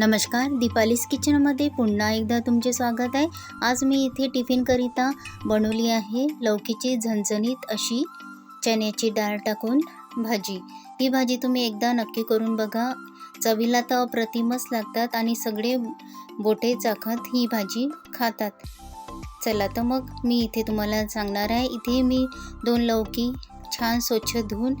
नमस्कार दीपालीस किचनमध्ये पुन्हा एकदा तुमचे स्वागत आहे. आज मी इथे टिफिनकरिता बनवली आहे लौकीची झणझणीत अशी चण्याची डाळ टाकून भाजी. ही भाजी तुम्ही एकदा नक्की करून बघा. चवीला तर अप्रतिमच लागतात आणि सगळे बोटे चाखत ही भाजी खातात. चला तर मग मी इथे तुम्हाला सांगणार आहे. इथे मी दोन लौकी छान स्वच्छ धुवून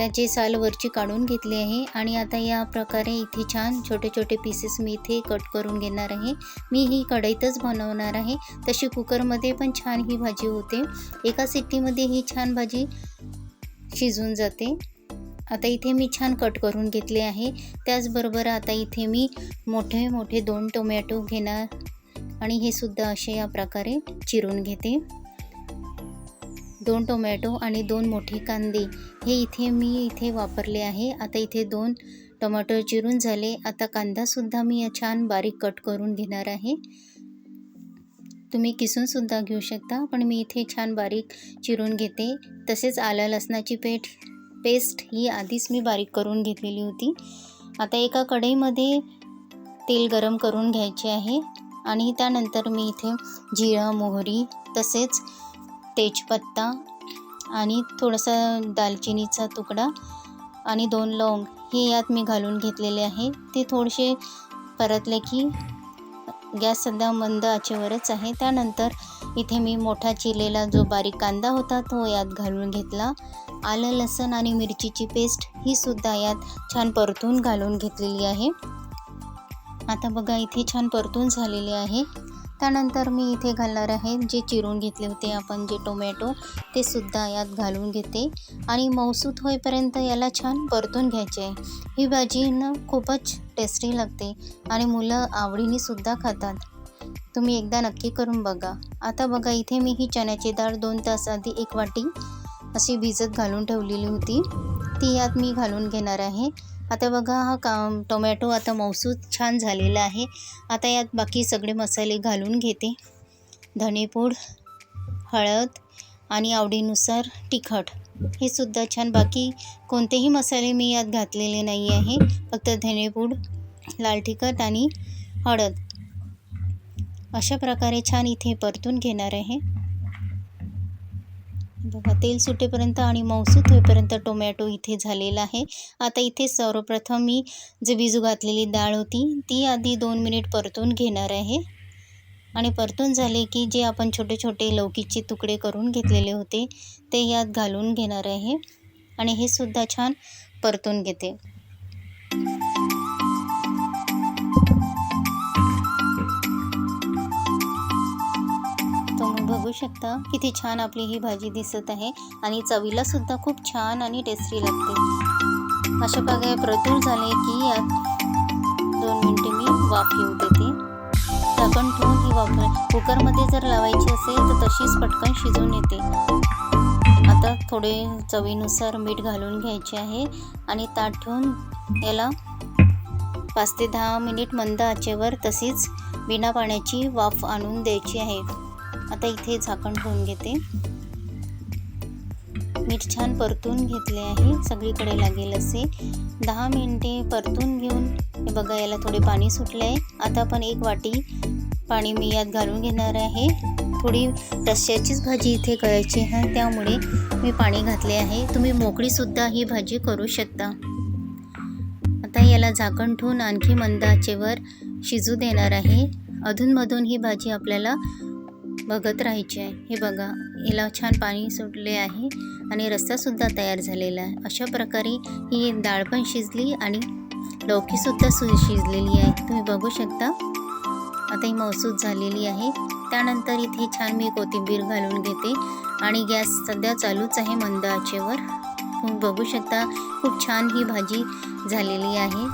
त्याचे साल वरची काढून घेतली आहे आणि आता या प्रकारे इथे छान छोटे छोटे पीसेस मी इथे कट करून घेणार आहे. मी ही कढईतच बनवणार आहे. तशी कुकरमध्ये पण छान ही भाजी होते. एका सिट्टीमध्ये ही छान भाजी शिजून जाते. आता इथे मी छान कट करून घेतले आहे. त्याचबरोबर आता इथे मी मोठे मोठे दोन टोमॅटो घेणार आणि हे सुद्धा असे या प्रकारे चिरून घेते. दोन टोमॅटो आणि दोन मोठे कांदे. हे इथे मी इथे वापरले आहे. आता इथे दोन टोमॅटो चिरून झाले. आता कांदासुद्धा मी छान बारीक कट करून घेणार आहे. तुम्ही किसूनसुद्धा घेऊ शकता पण मी इथे छान बारीक चिरून घेते. तसेच आलं लसणाची पेठ पेस्ट ही आधीच मी बारीक करून घेतलेली होती. आता एका कढईमध्ये तेल गरम करून घ्यायचे आहे. आणि त्यानंतर मी इथे जिरं मोहरी तसेच तेजपत्ता आणि थोडासा दालचिनीचा तुकडा आणि दोन लवंग हे यात मी घालून घेतलेले आहे. ते थोडेसे परतले की गॅस सध्या मंद आचेवरच आहे. त्यानंतर इथे मी मोठा चिरलेला जो बारीक कांदा होता तो यात घालून घेतला. आलं लसण आणि मिरचीची पेस्ट ही सुद्धा यात छान परतून घालून घेतलेली आहे. आता बघा इथे छान परतून झालेले आहे. त्यानंतर मी इथे घालणार आहे जे चिरून घेतले होते आपण जे टोमॅटो ते सुद्धा यात घालून घेते. आणि मौसूत होईपर्यंत याला छान परतून घ्यायचे आहे. ही भाजी ना खूपच टेस्टी लागते आणि मुलं आवडीने सुद्धा खातात. तुम्ही एकदा नक्की करून बघा. आता बघा इथे मी ही चण्याची डाळ दोन तास आधी एक वाटी अशी भिजत घालून ठेवलेली होती. ती यात मी घालून घेणार आहे. आता बघा हा का टोमॅटो आता मौसूद छान झालेला आहे. आता यात बाकी सगळे मसाले घालून घेते. धणेपूड हळद आणि आवडीनुसार तिखट. हे सुद्धा छान. बाकी कोणतेही मसाले मी यात घातलेले नाही आहे. फक्त धनेपूड लाल तिखट आणि हळद. अशा प्रकारे छान इथे परतून घेणार आहे. बघा तेल सुटेपर्यंत आणि मौसूत होईपर्यंत टोमॅटो इथे झालेला आहे. आता इथे सर्वप्रथम मी जे भिजू घातलेली डाळ होती ती आधी दोन मिनिट परतून घेणार आहे. आणि परतून झाले की जे आपण छोटे छोटे लौकीचे तुकडे करून घेतलेले होते ते यात घालून घेणार आहे. आणि हे सुद्धा छान परतून घेते. शकता. किती छान आपली ही भाजी दिसत आहे आणि चवीला सुद्धा खूप छान आणि टेस्टी लागते. अशा प्रकारे प्रतूर झाले की यात दोन मिनटे मी वाफ येऊ देते. झाकण ठेवून ही वापर कुकरमध्ये जर लावायची असेल तर तशीच पटकन शिजून येते. आता थोडे चवीनुसार मीठ घालून घ्यायचे आहे आणि ताट ठेवून याला पाच ते दहा मिनिट मंद आचेवर तशीच बिना पाण्याची वाफ आणून द्यायची आहे. आता इथे झाकण ठेवून घेते. मीठ छान परतून घेतले आहे. सगळीकडे लागेल असे. दहा मिनिटे परतून घेऊन. हे बघा याला थोडे पाणी सुटले आहे आता पण एक वाटी पाणी मी यात घालून घेणार आहे. थोडी रश्श्याचीच भाजी इथे करायची आहे. त्यामुळे मी पाणी घातले आहे. तुम्ही मोकळीसुद्धा ही भाजी करू शकता. आता याला झाकण ठेवून आणखी मंद आचेवर शिजू देणार आहे. अधूनमधून ही भाजी आपल्याला बघत राहायचे आहे. हे बघा हिला छान पाणी सुटले आहे आणि रस्सासुद्धा तयार झालेला आहे. अशा प्रकारे ही डाळ पण शिजली आणि लौकीसुद्धा सु शिजलेली आहे. तुम्ही बघू शकता. आता ही मौसूद झालेली आहे. त्यानंतर इथे छान मी कोथिंबीर घालून घेते आणि गॅस सध्या चालूच आहे मंद आचेवर तुम्ही बघू शकता खूप छान ही भाजी झालेली आहे.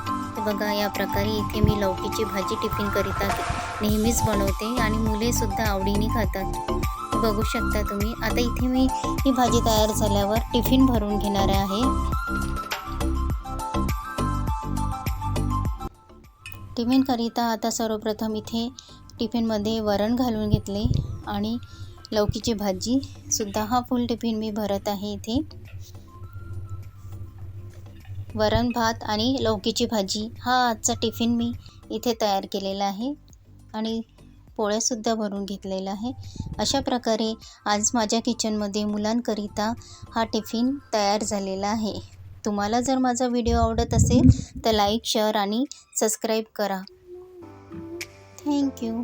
बघा या प्रकारे इथे मी लौकीची भाजी टिफिन टिफिनकरिता नेहमीच बनवते आणि मुलेसुद्धा आवडीने खातात. बघू शकता तुम्ही. आता इथे मी ही भाजी तयार झाल्यावर टिफिन भरून घेणार आहे. टिफिनकरिता आता सर्वप्रथम इथे टिफिनमध्ये वरण घालून घेतले आणि लौकीची भाजीसुद्धा हा फुल टिफिन मी भरत आहे इथे. वरण भात आणि लौकीची भाजी हा आजचा टिफिन मी इथे तयार केलेला आहे. आणि पोळ्यासुद्धा भरून घेतलेला आहे. अशा प्रकारे आज माझ्या किचनमध्ये मुलांकरिता हा टिफिन तयार झालेला आहे. तुम्हाला जर माझा व्हिडिओ आवडत असेल तर लाईक शेअर आणि सबस्क्राईब करा. Thank you.